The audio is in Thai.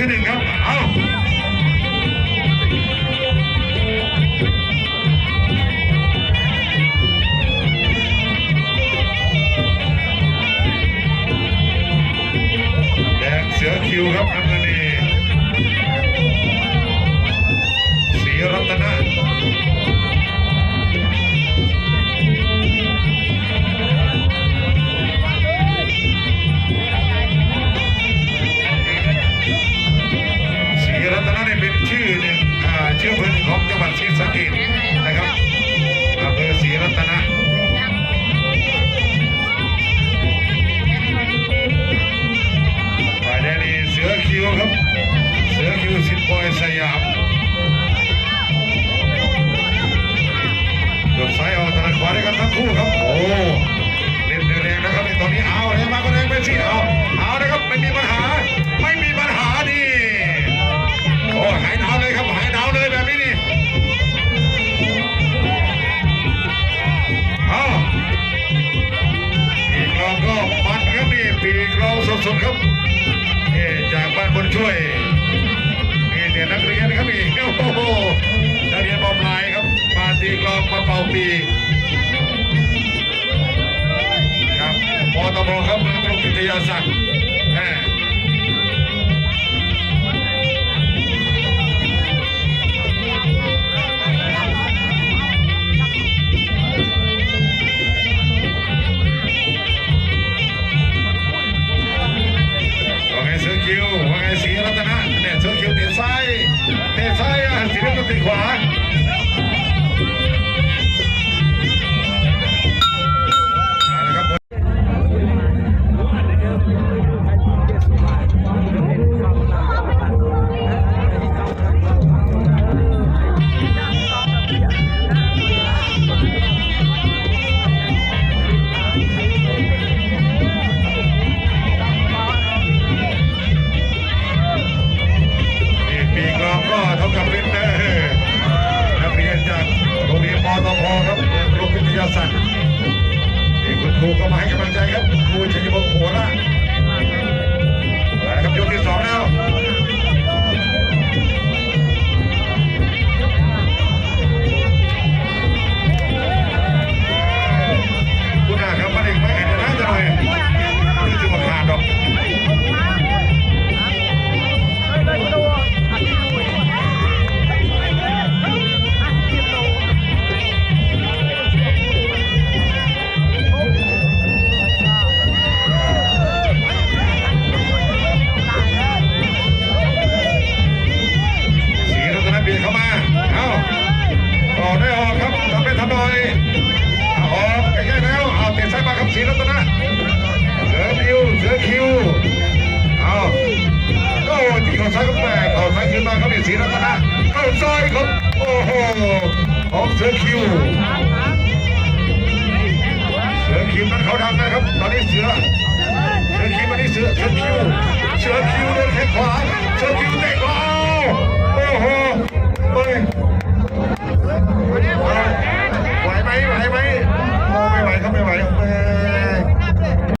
getting up. ชมครับนี่จากบ้านบนช่วยนี่เนี่ยนักเรียนครับนี่โอ้โหนักเรียนบอมลายครับมาตีกลองมาเป่าปีครับพอตบครับนักรงกิตยาศักดิ์ ชนเขียวเติดซ้ายเตะซ้ายหันสีเหลืองตีขวา वो कब आगे बढ़ जाएगा वो चाहिए เข้าซ้ายครับโอ้โหของเสือคิว เสือคิวนั้นเขาทำนะครับ ตอนนี้เสือ เสือคิวตอนนี้เสือเสือคิว เสือคิวเดินแข้งขวา